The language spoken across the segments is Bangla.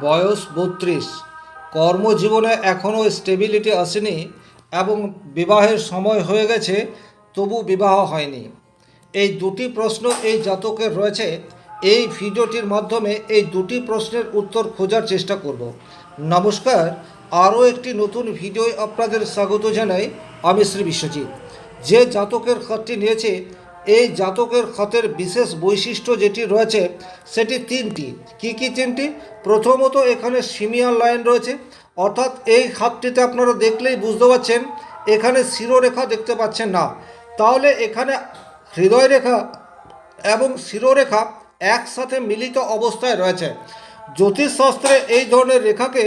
বয়স বত্রিশ। কর্মজীবনে এখনও স্টেবিলিটি আসেনি এবং বিবাহের সময় হয়ে গেছে, তবু বিবাহ হয়নি। এই দুটি প্রশ্ন এই জাতকের রয়েছে। এই ভিডিওটির মাধ্যমে এই দুটি প্রশ্নের উত্তর খোঁজার চেষ্টা করব। নমস্কার। আরও একটি নতুন ভিডিও আপনাদের স্বাগত জানাই। আমি শ্রী বিশ্বজিৎ। যে জাতকের খাতটি নিয়েছে এই জাতকের খাতের বিশেষ বৈশিষ্ট্য যেটি রয়েছে, সেটি তিনটি। কি কি তিনটি? প্রথমত এখানে সিমিয়ার লাইন রয়েছে। অর্থাৎ এই খাতটিতে আপনারা দেখলেই বুঝতে পারছেন, এখানে শিরোরেখা দেখতে পাচ্ছেন না। তাহলে এখানে হৃদয় রেখা এবং শিরোরেখা একসাথে মিলিত অবস্থায় রয়েছে। জ্যোতিষশাস্ত্রে এই ধরনের রেখাকে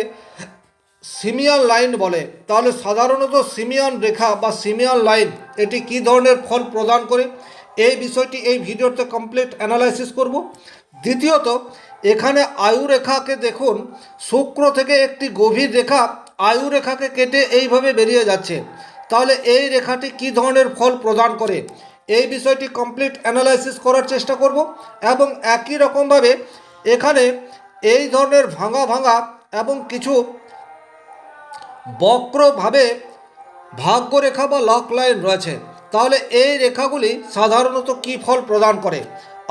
সিমিয়ান লাইন বলে। তাহলে সাধারণত সিমিয়ান রেখা বা সিমিয়ান লাইন, এটি কী ধরনের ফল প্রদান করে? এই বিষয়টি, এই ভিডিওতে কমপ্লিট অ্যানালাইসিস করব। দ্বিতীয়ত, এখানে আয়ু রেখাকে দেখুন, শুক্র থেকে একটি গভীর রেখা আয়ু রেখাকে কেটে এইভাবে বেরিয়ে যাচ্ছে। তাহলে এই রেখাটি কী ধরনের ফল প্রদান করে? এই বিষয়টি কমপ্লিট অ্যানালাইসিস করার চেষ্টা করব এবং একই রকমভাবে এখানে এই ধরনের ভাঙা ভাঙা এবং কিছু বক্রভাবে ভাগ্যরেখা বা লক লাইন রয়েছে। তাহলে এই রেখাগুলি সাধারণত কী ফল প্রদান করে?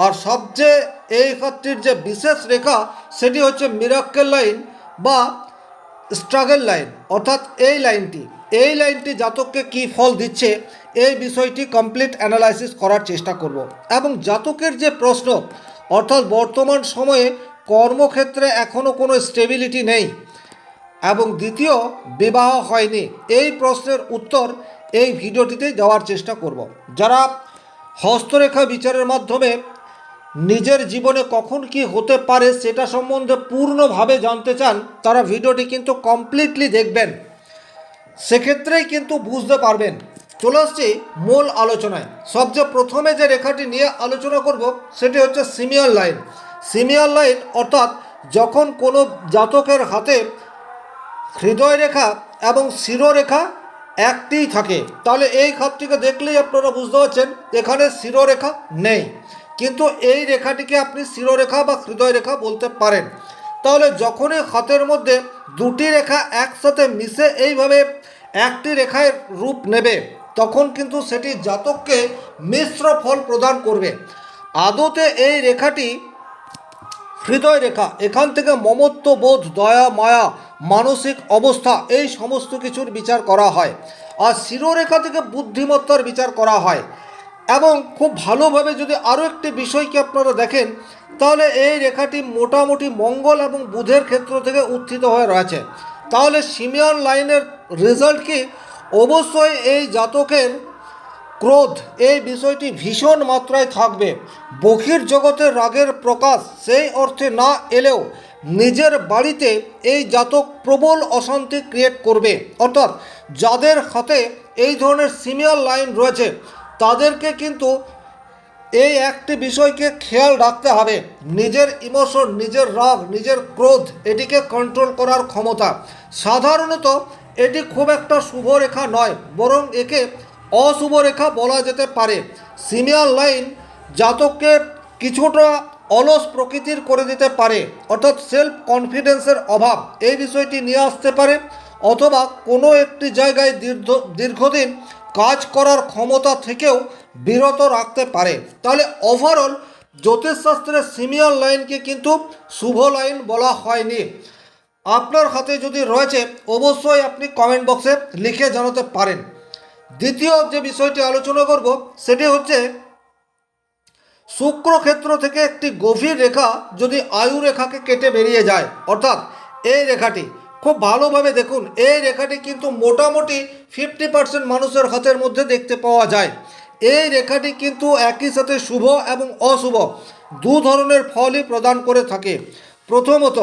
আর সবচেয়ে এই ক্ষেত্রের যে বিশেষ রেখা, সেটি হচ্ছে মিরাক্কেল লাইন বা স্ট্রাগল লাইন অর্থাৎ এই লাইনটি। এই লাইনটি জাতককে কী ফল দিচ্ছে, এই বিষয়টি কমপ্লিট অ্যানালাইসিস করার চেষ্টা করব। এবং জাতকের যে প্রশ্ন, অর্থাৎ বর্তমান সময়ে কর্মক্ষেত্রে এখনও কোনো স্টেবিলিটি নেই এবং দ্বিতীয়, বিবাহ হয়নি, এই প্রশ্নের উত্তর এই ভিডিওটিতে দেওয়ার চেষ্টা করব। যারা হস্তরেখা বিচারের মাধ্যমে নিজের জীবনে কখন কি হতে পারে সেটা সম্বন্ধে পূর্ণভাবে জানতে চান, তারা ভিডিওটি কিন্তু কমপ্লিটলি দেখবেন। সেক্ষেত্রেই কিন্তু বুঝতে পারবেন। চলে আসছি মূল আলোচনায়। সবচেয়ে প্রথমে যে রেখাটি নিয়ে আলোচনা করব, সেটি হচ্ছে সিমিয়ার লাইন। সিমিয়ার লাইন অর্থাৎ যখন কোনো জাতকের হাতে হৃদয় রেখা এবং শিরোরেখা একটিই থাকে। তাহলে এই খাতটিকে দেখলেই আপনারা বুঝতে পারছেন, এখানে শিরোরেখা নেই। কিন্তু এই রেখাটিকে আপনি শিরোরেখা বা হৃদয় রেখা বলতে পারেন। তাহলে যখনই হাতের মধ্যে দুটি রেখা একসাথে মিশে এইভাবে একটি রেখায় রূপ নেবে, তখন কিন্তু সেটি জাতককে মিশ্র ফল প্রদান করবে। আদতে এই রেখাটি হৃদয় রেখা এখান থেকে মমত্ব, বোধ, দয়া, মায়া মানসিক অবস্থা, এই সমস্ত কিছুর বিচার করা হয়। আর শিরোরেখা থেকে বুদ্ধিমত্তার বিচার করা হয়। এবং খুব ভালোভাবে যদি আরও একটি বিষয়কে আপনারা দেখেন, তাহলে এই রেখাটি মোটামুটি মঙ্গল এবং বুধের ক্ষেত্র থেকে উত্থিত হয়ে রয়েছে। তাহলে সিমিয়ান লাইনের রেজাল্ট কি? অবশ্যই এই জাতকের ক্রোধ, এই বিষয়টি ভীষণ মাত্রায় থাকবে। বহির জগতের রাগের প্রকাশ, সেই অর্থে না এলেও নিজের বাড়িতে এই জাতক প্রবল অশান্তি ক্রিয়েট করবে। অর্থাৎ যাদের হাতে এই ধরনের সিমিয়ার লাইন রয়েছে, তাদেরকে কিন্তু এই একটি বিষয়কে খেয়াল রাখতে হবে। নিজের ইমোশন নিজের রাগ, নিজের ক্রোধ, এটিকে কন্ট্রোল করার ক্ষমতা। সাধারণত এটি খুব একটা শুভ রেখা নয়, বরং একে অশুভ রেখা বলা যেতে পারে। সিমিয়ার লাইন জাতককে কিছুটা অলস প্রকৃতির করে দিতে পারে, অর্থাৎ সেলফ কনফিডেন্সের অভাব। এই বিষয়টি নিয়ে আসতে পারে, অথবা কোনো একটি জায়গায় দীর্ঘ, দীর্ঘদিন কাজ করার ক্ষমতা থেকেও বিরত রাখতে পারে। তাহলে ওভারঅল জ্যোতিষশাস্ত্রের সিমিয়ার লাইনকে কিন্তু শুভ লাইন বলা হয়নি। আপনার হাতে যদি রয়েছে, অবশ্যই আপনি কমেন্ট বক্সে লিখে জানাতে পারেন। দ্বিতীয় যে বিষয়টি আলোচনা করব, সেটি হচ্ছে শুক্রক্ষেত্র থেকে একটি গভীর রেখা যদি আয়ু রেখাকে কেটে বেরিয়ে যায়, অর্থাৎ এই রেখাটি, খুব ভালোভাবে দেখুন এই রেখাটি কিন্তু মোটামুটি ফিফটি পার্সেন্ট মানুষের হাতের মধ্যে দেখতে পাওয়া যায়। এই রেখাটি কিন্তু একই সাথে শুভ এবং অশুভ, দু ধরনের ফলই প্রদান করে থাকে। প্রথমত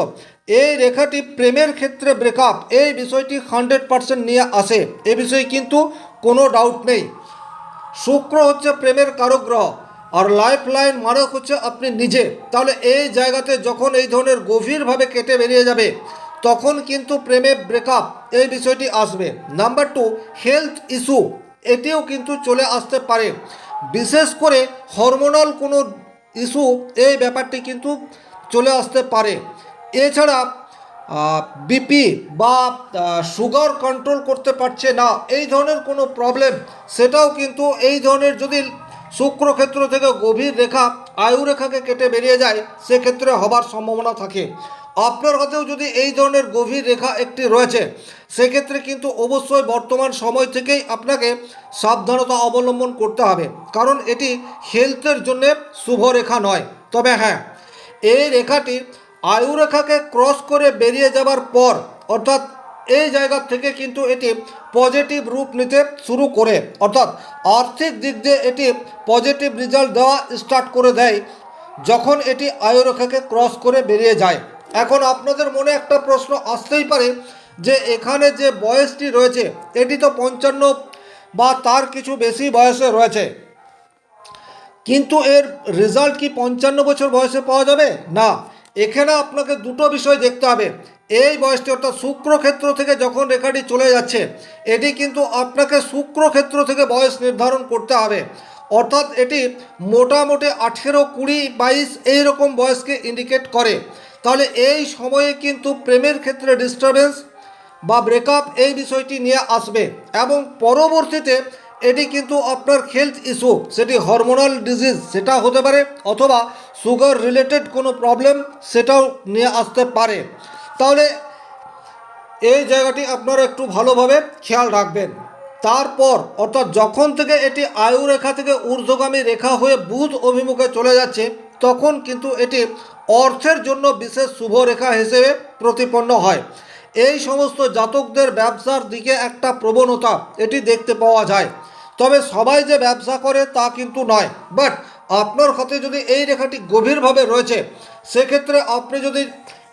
এই রেখাটি প্রেমের ক্ষেত্রে ব্রেকআপ এই বিষয়টি হান্ড্রেড পার্সেন্ট নিয়ে আসে, এ বিষয়ে কিন্তু কোনো ডাউট নেই। শুক্র হচ্ছে প্রেমের কারক গ্রহ আর লাইফ লাইন মারক হচ্ছে আপনি নিজে। তাহলে এই জায়গাতে যখন এই ধরনের গভীরভাবে কেটে বেরিয়ে যাবে, তখন কিন্তু প্রেমে ব্রেকআপ এই বিষয়টি আসবে। নাম্বার টু হেলথ ইস্যু এটিও কিন্তু চলে আসতে পারে। বিশেষ করে হরমোনাল কোনো ইস্যু এই ব্যাপারটি কিন্তু চলে আসতে পারে। এছাড়া বিপি বা সুগার কন্ট্রোল করতে পারছে না, এই ধরনের কোনো প্রবলেম সেটাও কিন্তু এই ধরনের যদি শুক্রক্ষেত্র থেকে গভীর রেখা আয়ু রেখাকে কেটে বেরিয়ে যায়, সেক্ষেত্রে হবার সম্ভাবনা থাকে। আপনার হাতেও যদি এই ধরনের গভীর রেখা একটি রয়েছে, সেক্ষেত্রে কিন্তু অবশ্যই বর্তমান সময় থেকেই আপনাকে সাবধানতা অবলম্বন করতে হবে। কারণ এটি হেলথের জন্য শুভ রেখা নয়। তবে হ্যাঁ এই রেখাটি আয়ু রেখাকে ক্রস করে বেরিয়ে যাবার পর, অর্থাৎ এই জায়গা থেকে কিন্তু এটি পজিটিভ রূপ নিতে শুরু করে। অর্থাৎ আর্থিক দিক দিয়ে এটি পজিটিভ রেজাল্ট দেওয়া স্টার্ট করে দেয় যখন এটি আয়ুরেখাকে ক্রস করে বেরিয়ে যায়। এখন আপনাদের মনে একটা প্রশ্ন আসতেই পারে যে এখানে যে বয়সটি রয়েছে, এটি তো পঞ্চান্ন বা তার কিছু বেশি বয়সে রয়েছে। কিন্তু এর রেজাল্ট কি পঞ্চান্ন বছর বয়সে পাওয়া যাবে? না। এখানে আপনাকে দুটো বিষয় দেখতে হবে। এই বয়সটি অর্থাৎ শুক্রক্ষেত্র থেকে যখন রেখাটি চলে যাচ্ছে, এটি কিন্তু আপনাকে শুক্রক্ষেত্র থেকে বয়স নির্ধারণ করতে হবে। অর্থাৎ এটি মোটামুটি আঠেরো কুড়ি বাইশ এইরকম বয়সকে ইন্ডিকেট করে। তাহলে এই সময়ে কিন্তু প্রেমের ক্ষেত্রে ডিস্টারবেন্স বা ব্রেকআপ এই বিষয়টি নিয়ে আসবে এবং পরবর্তীতে এটি কিন্তু আপনার হেলথ ইস্যু সেটি হরমোনাল ডিজিজ সেটা হতে পারে অথবা সুগার রিলেটেড কোনো প্রবলেম সেটাও নিয়ে আসতে পারে। তাহলে এই জায়গাটি আপনারা একটু ভালোভাবে খেয়াল রাখবেন। তারপর, অর্থাৎ যখন থেকে এটি আয়ু রেখা থেকে ঊর্ধ্বগামী রেখা হয়ে বুধ অভিমুখে চলে যাচ্ছে, তখন কিন্তু এটি অর্থের জন্য বিশেষ শুভ রেখা হিসেবে প্রতিপন্ন হয়। এই সমস্ত জাতকদের ব্যবসার দিকে একটা প্রবণতা, এটি দেখতে পাওয়া যায়। তবে সবাই যে ব্যবসা করে তা কিন্তু নয়। বাট আপনার হাতে যদি এই রেখাটি গভীরভাবে রয়েছে, সেক্ষেত্রে আপনি যদি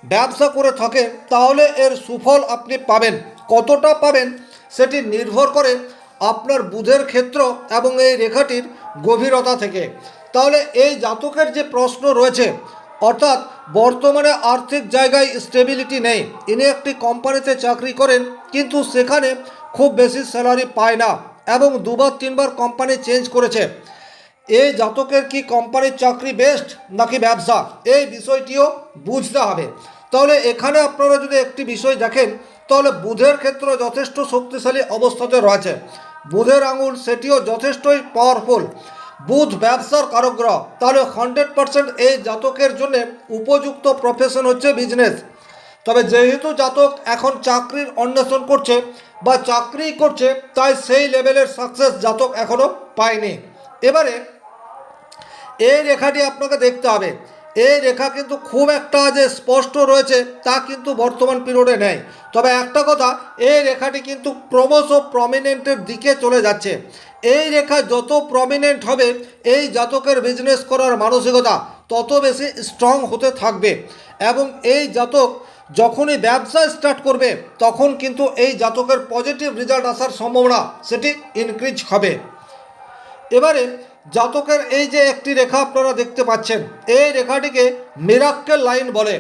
ব্যবসা করে থাকেন, তাহলে এর সুফল আপনি পাবেন। কতটা পাবেন, সেটি নির্ভর করে আপনার বুধের ক্ষেত্র এবং এই রেখাটির গভীরতা থেকে। তাহলে এই জাতকের যে প্রশ্ন রয়েছে অর্থাৎ বর্তমানে আর্থিক জায়গায় স্টেবিলিটি নেই। ইনি একটি কোম্পানিতে চাকরি করেন, কিন্তু সেখানে খুব বেশি স্যালারি পায় না এবং দুবার তিনবার কোম্পানি চেঞ্জ করেছে। এই জাতকের কি কোম্পানির চাকরি বেস্ট নাকি ব্যবসা? এই বিষয়টিও বুঝতে হবে। তাহলে এখানে আপনারা যদি একটি বিষয় দেখেন, তাহলে বুধের ক্ষেত্র যথেষ্ট শক্তিশালী অবস্থাতে রয়েছে। বুধের আঙুল সেটিও যথেষ্টই পাওয়ারফুল বুধ ব্যবসার কারগ্রহ। তাহলে হান্ড্রেড পার্সেন্ট এই জাতকের জন্য উপযুক্ত প্রফেশন হচ্ছে বিজনেস তবে যেহেতু জাতক এখন চাকরির অন্বেষণ করছে বা চাকরি করছে, তাই সেই লেভেলের সাকসেস জাতক এখনও পায়নি। এবারে এই রেখাটি আপনাকে দেখতে হবে। এই রেখা কিন্তু খুব একটা যে স্পষ্ট রয়েছে তা কিন্তু বর্তমান পিরিয়ডে নেই। তবে একটা কথা এই রেখাটি কিন্তু ক্রমশ প্রমিনেন্টের দিকে চলে যাচ্ছে। এই রেখা যত প্রমিনেন্ট হবে, এই জাতকের বিজনেস করার মানসিকতা তত বেশি স্ট্রং হতে থাকবে। এবং এই জাতক যখনই ব্যবসা স্টার্ট করবে, তখন কিন্তু এই জাতকের পজিটিভ রেজাল্ট আসার সম্ভাবনা সেটি ইনক্রিজ হবে। এবারে জাতকের এই যে একটি রেখা আপনারা দেখতে পাচ্ছেন, এই রেখাটিকে মিরাক্কেল লাইন বলে।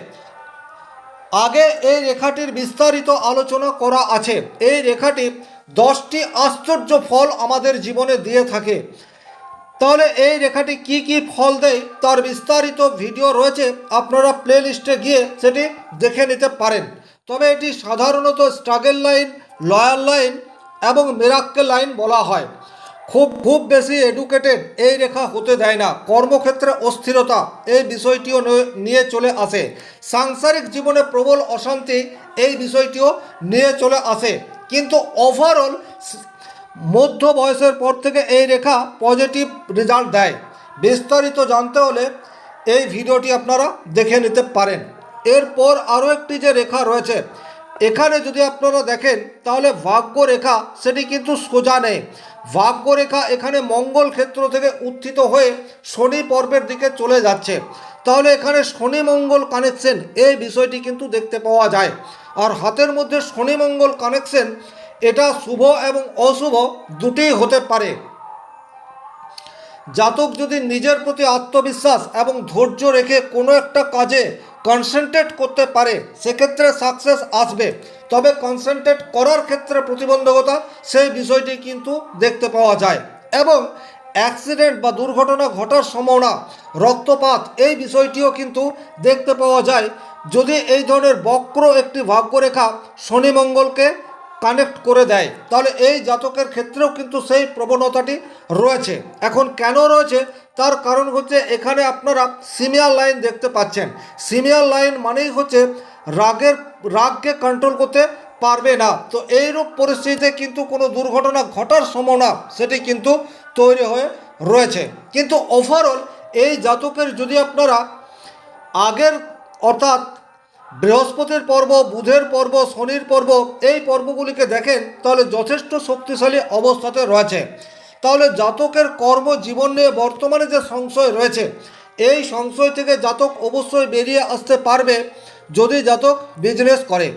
আগে এই রেখাটির বিস্তারিত আলোচনা করা আছে। এই রেখাটি দশটি আশ্চর্য ফল আমাদের জীবনে দিয়ে থাকে। তাহলে এই রেখাটি কি কি ফল দেয় তার বিস্তারিত ভিডিও রয়েছে, আপনারা প্লে লিস্টে গিয়ে সেটি দেখে নিতে পারেন। তবে এটি সাধারণত স্ট্রাগেল লাইন লয়াল লাইন এবং মেরাক্কেল লাইন বলা হয়। খুব খুব বেশি এডুকেটেড এই রেখা হতে দেয় না। কর্মক্ষেত্রে অস্থিরতা, এই বিষয়টিও নিয়ে চলে আসে। সাংসারিক জীবনে প্রবল অশান্তি, এই বিষয়টিও নিয়ে চলে আসে। কিন্তু ওভারঅল মধ্য বয়সের পর থেকে এই রেখা পজিটিভ রেজাল্ট দেয়। বিস্তারিত জানতে হলে এই ভিডিওটি আপনারা দেখে নিতে পারেন। এরপর আরও একটি যে রেখা রয়েছে এখানে যদি আপনারা দেখেন, তাহলে ভাগ্য রেখা সেটি কিন্তু সোজা নেই। ভাগ্য রেখা এখানে মঙ্গল ক্ষেত্র থেকে উত্থিত হয়ে শনি পর্বের দিকে চলে যাচ্ছে। তাহলে এখানে শনি মঙ্গল কানেকশন এই বিষয়টি কিন্তু দেখতে পাওয়া যায়। আর হাতের মধ্যে শনি মঙ্গল কানেকশন এটা শুভ এবং অশুভ দুটিই হতে পারে। জাতক যদি নিজের প্রতি আত্মবিশ্বাস এবং ধৈর্য রেখে কোনো একটা কাজে কনসেন্ট্রেট করতে পারে, সেক্ষেত্রে সাকসেস আসবে। তবে কনসেন্ট্রেট করার ক্ষেত্রে প্রতিবন্ধকতা, সেই বিষয়টি কিন্তু দেখতে পাওয়া যায়। এবং অ্যাক্সিডেন্ট বা দুর্ঘটনা ঘটার সম্ভাবনা, রক্তপাত, এই বিষয়টিও কিন্তু দেখতে পাওয়া যায়। যদি এই ধরনের বক্র একটি ভাগ্যরেখা শনি মঙ্গলকে কানেক্ট করে দেয়, তাহলে এই জাতকের ক্ষেত্রেও কিন্তু সেই প্রবণতাটি রয়েছে। এখন কেন রয়েছে? তার কারণ হচ্ছে এখানে আপনারা সিমিয়ার লাইন দেখতে পাচ্ছেন। সিমিয়ার লাইন মানেই হচ্ছে রাগের, রাগকে কন্ট্রোল করতে পারবে না। তো এইরূপ পরিস্থিতিতে কিন্তু কোনো দুর্ঘটনা ঘটার সম্ভাবনা সেটি কিন্তু তৈরি হয়ে রয়েছে। কিন্তু ওভারঅল এই জাতকের যদি আপনারা আগের অর্থাৎ বৃহস্পতির পর্ব, বুধের পর্ব, শনির পর্ব, এই পর্বগুলিকে দেখেন, তাহলে যথেষ্ট শক্তিশালী অবস্থাতে রয়েছে। তাহলে জাতকের কর্মজীবন নিয়ে বর্তমানে যে সংশয় রয়েছে, এই সংশয় থেকে জাতক অবশ্যই বেরিয়ে আসতে পারবে যদি জাতক বিজনেস করে।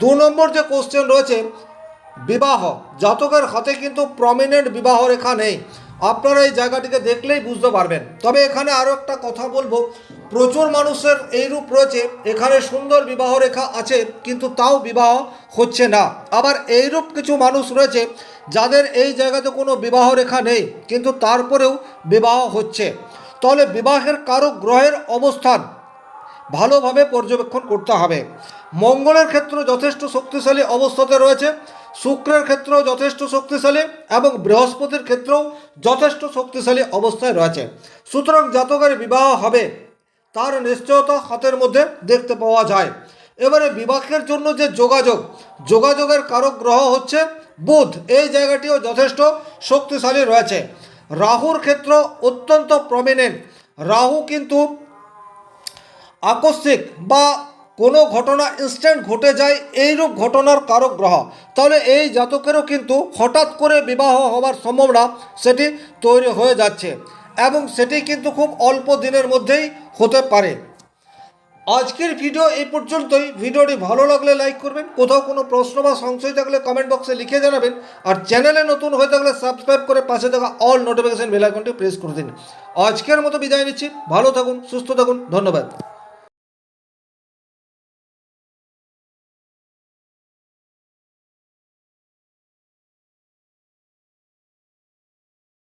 দু নম্বর যে কোশ্চেন রয়েছে, বিবাহ। জাতকের হাতে কিন্তু প্রমিনেন্ট বিবাহ রেখা নেই। আপনারা এই জায়গাটিকে দেখলেই বুঝতে পারবেন। তবে এখানে আরও একটা কথা বলব। প্রচুর মানুষের এই রূপ রয়েছে। এখানে সুন্দর বিবাহ রেখা আছে, কিন্তু তাও বিবাহ হচ্ছে না। আবার এইরূপ কিছু মানুষ রয়েছে, যাদের এই জায়গাতে কোনো বিবাহ রেখা নেই, কিন্তু তারপরেও বিবাহ হচ্ছে। তাহলে বিবাহের কারও গ্রহের অবস্থান ভালোভাবে পর্যবেক্ষণ করতে হবে। মঙ্গলের ক্ষেত্র যথেষ্ট শক্তিশালী অবস্থাতে রয়েছে, শুক্রের ক্ষেত্রেও যথেষ্ট শক্তিশালী এবং বৃহস্পতির ক্ষেত্রেও যথেষ্ট শক্তিশালী অবস্থায় রয়েছে। সুতরাং জাতকের বিবাহ হবে, তার নিশ্চয়তা হাতের মধ্যে দেখতে পাওয়া যায়। এবারে বিবাহের জন্য যে যোগাযোগ, যোগাযোগের কারক গ্রহ হচ্ছে বুধ। এই জায়গাটিও যথেষ্ট শক্তিশালী রয়েছে। রাহুর ক্ষেত্র অত্যন্ত প্রমিনেন্ট রাহু কিন্তু আকস্মিক বা কোনো ঘটনা ইনস্ট্যান্ট ঘটে যায়, এইরূপ ঘটনার কারক গ্রহ। তাহলে এই জাতকেরও কিন্তু হঠাৎ করে বিবাহ হওয়ার সম্ভাবনা সেটি তৈরি হয়ে যাচ্ছে এবং সেটি কিন্তু খুব অল্প দিনের মধ্যেই হতে পারে। আজকের ভিডিও এই পর্যন্তই। ভিডিওটি ভালো লাগলে লাইক করবেন, কোথাও কোনো প্রশ্ন বা সংশয় থাকলে কমেন্ট বক্সে লিখে জানাবেন আর চ্যানেলে নতুন হয়ে থাকলে সাবস্ক্রাইব করে পাশে থাকা অল নোটিফিকেশন বেল আইকনটি প্রেস করে দিন। আজকের মতো বিদায় নিচ্ছি। ভালো থাকুন, সুস্থ থাকুন, ধন্যবাদ।